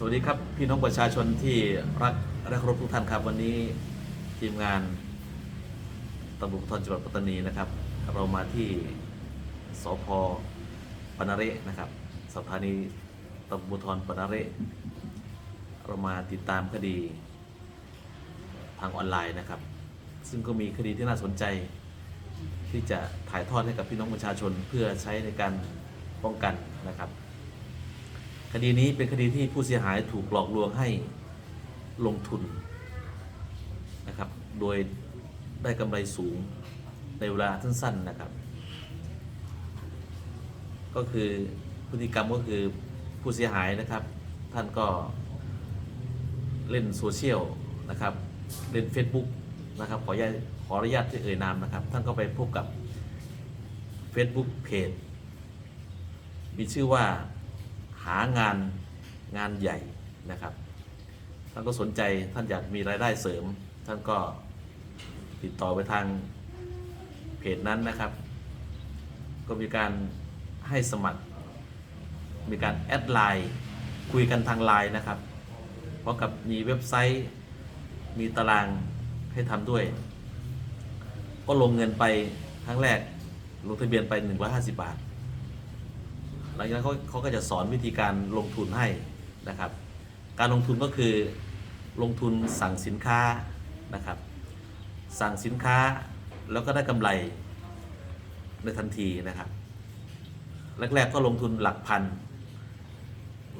สวัสดีครับพี่น้องประชาชนที่รักและเคารพทุกท่านครับ วันนี้ทีมงานตำรวจภูธรจังหวัดปัตตานีนะครับ เรามาที่สพปนาเรนะครับสถานีตำรวจภูธรปนาเรเรามาติดตามคดีทางออนไลน์นะครับ ซึ่งก็มีคดีที่น่าสนใจ ที่จะถ่ายทอดให้กับพี่น้องประชาชนเพื่อใช้ในการป้องกันนะครับ คดีนี้เป็นคดีที่ผู้เสียหายถูกหลอกลวงให้ลงทุนนะครับ โดยได้กำไรสูงในเวลาสั้นๆนะครับ ก็คือพฤติกรรมก็คือผู้เสียหายนะครับ ท่านก็เล่นโซเชียลนะครับ เล่น Facebook นะครับขออนุญาตขออนุญาตที่เอ่ยนามนะครับ ท่านก็ไปพบกับ Facebook เพจมีชื่อว่า หางานงานใหญ่นะครับ ท่านก็สนใจท่านอยากมีรายได้เสริม ท่านก็ติดต่อไปทางเพจนั้นนะครับ ก็มีการให้สมัคร มีการแอดไลน์คุยกันทางไลน์นะครับ เพร้อมกับมีเว็บไซต์มีตารางให้ทำด้วย ก็ลงเงินไปครั้งแรกลงทะเบียนไป 150 บาท หลังจากนั้นเขาเขาก็จะสอนวิธีการลงทุนให้นะครับ การลงทุนก็คือลงทุนสั่งสินค้านะครับ สั่งสินค้าแล้วก็ได้กำไรในทันทีนะครับ แรกๆก็ลงทุนหลักพัน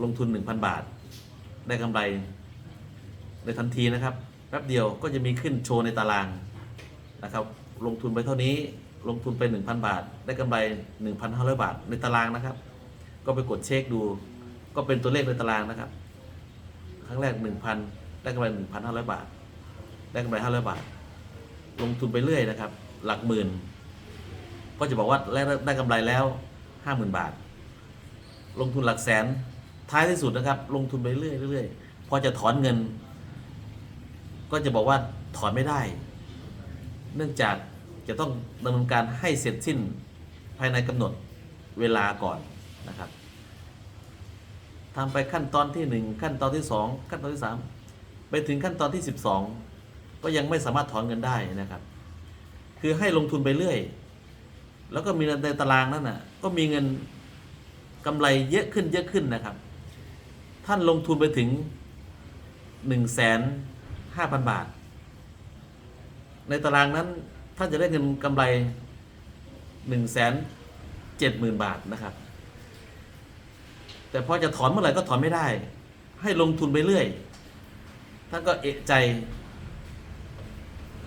ลงทุน 1,000 บาท ได้กำไรในทันทีนะครับแป๊บเดียวก็จะมีขึ้นโชว์ในตารางนะครับ ลงทุนไปเท่านี้ลงทุนไป 1,000 บาท ได้กำไร 1,500 บาทในตารางนะครับ ก็ไปกดเช็คดู ก็เป็นตัวเลขในตารางนะครับ ครั้งแรก1,000ได้กำไร1,500บาท ได้กำไร500บาท ลงทุนไปเรื่อยนะครับ หลักหมื่น ก็จะบอกว่าได้กำไรแล้ว50,000บาท ลงทุนหลักแสน ท้ายที่สุดนะครับ ลงทุนไปเรื่อยเรื่อยพอจะถอนเงิน ก็จะบอกว่าถอนไม่ได้ เนื่องจากจะต้องดำเนินการให้เสร็จสิ้นภายในกำหนดเวลาก่อน นะครับทำไปขั้นตอนที่หนึ่งขั้นตอนที่สองขั้นตอนที่สามไปถึงขั้นตอนที่สิบสองก็ยังไม่สามารถถอนเงินได้นะครับ คือให้ลงทุนไปเรื่อย แล้วก็มีในตารางนั่นน่ะก็มีเงินกำไรเยอะขึ้นเยอะขึ้นนะครับ ท่านลงทุนไปถึงหนึ่งแสนห้าพันบาท ในตารางนั้นท่านจะได้เงินกำไรหนึ่งแสนเจ็ดหมื่นบาทนะครับ แต่พอจะถอนเมื่อไหร่ก็ถอนไม่ได้ ให้ลงทุนไปเรื่อย ท่านก็เอะใจ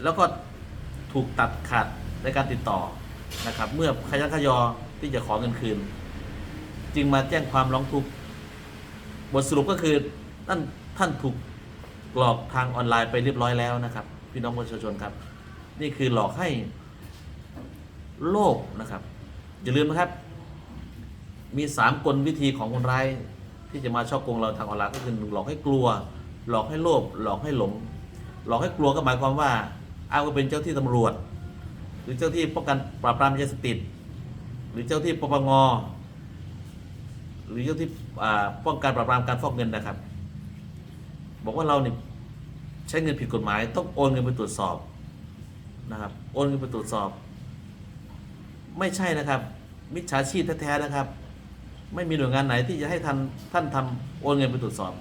แล้วก็ถูกตัดขาดในการติดต่อนะครับ เมื่อขยันขยอที่จะขอเงินคืน จึงมาแจ้งความร้องทุกข์บทสรุปก็คือท่านท่านถูกหลอกทางออนไลน์ไปเรียบร้อยแล้วนะครับ พี่น้องประชาชนครับ นี่คือหลอกให้โลภนะครับ อย่าลืมนะครับ มีสามกลวิธีของคนร้ายที่จะมาช่อโกงเราทางออนไลน์ก็คือหลอกให้กลัว หลอกให้โลภหลอกให้หลง หลอกให้กลัวก็หมายความว่าอ้างว่าเป็นเจ้าที่ตำรวจ หรือเจ้าที่ป้องกันปราบปรามยาเสพติด หรือเจ้าที่ปปงหรือเจ้าที่ป้องกันปราบปรามการฟอกเงินนะครับ บอกว่าเราเนี่ยใช้เงินผิดกฎหมาย ต้องโอนเงินไปตรวจสอบนะครับโอนเงินไปตรวจสอบ ไม่ใช่นะครับ มิจฉาชีพแท้ๆนะครับ ไม่มีหน่วยงานไหนที่จะให้ท่านท่านทำโอนเงินไปตรวจสอบ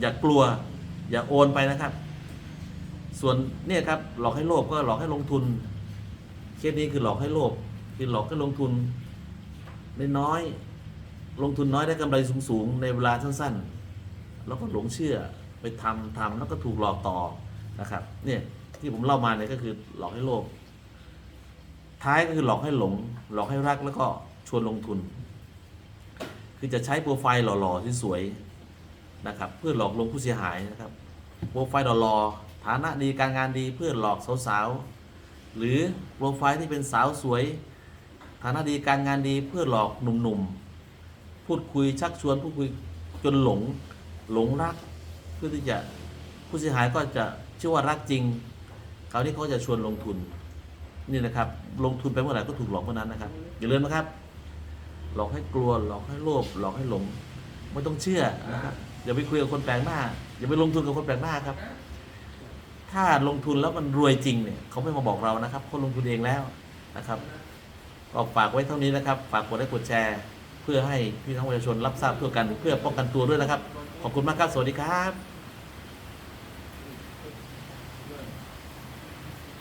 อย่ากลัว อย่าโอนไปนะครับ ส่วนเนี่ยครับหลอกให้โลภก็หลอกให้ลงทุนเคสนี้คือหลอกให้โลภคือหลอกให้ลงทุนน้อยลงทุนน้อยได้กำไรสูงๆในเวลาสั้นๆ แล้วก็หลงเชื่อไปทำทำแล้วก็ถูกหลอกต่อนะครับเนี่ยที่ผมเล่ามาเนี่ยก็คือหลอกให้โลภท้ายก็คือหลอกให้หลง หลอกให้รักแล้วก็ชวนลงทุน คือจะใช้โปรไฟล์หล่อๆที่สวยนะครับ เพื่อหลอกลวงผู้เสียหายนะครับโปรไฟล์หล่อๆฐานะดีการงานดีเพื่อหลอกสาวๆหรือโปรไฟล์ที่เป็นสาวสวย ฐานะดีการงานดีเพื่อหลอกหนุ่มๆพูดคุยชักชวนพูดคุยจนหลงหลงรัก เพื่อที่จะผู้เสียหายก็จะเชื่อว่ารักจริงคราวนี้เขาจะชวนลงทุนนี่นะครับลงทุนไปเมื่อไหร่ก็ถูกหลอกเมื่อนั้นนะครับอย่าลืมนะครับ หลอกให้กลัวหลอกให้โลภหลอกให้หลง ไม่ต้องเชื่อนะครับอย่าไปคุยกับคนแปลกหน้า อย่าไปลงทุนกับคนแปลกหน้าครับ ถ้าลงทุนแล้วมันรวยจริงเนี่ยเขาไม่มาบอกเรานะครับเขาลงทุนเองแล้วนะครับก็ฝากไว้เท่านี้นะครับ ฝากกดไลค์กดแชร์ เพื่อให้พี่น้องประชาชนรับทราบทั่วกันเพื่อป้องกันตัวด้วยนะครับ ขอบคุณมากครับ สวัสดีครับ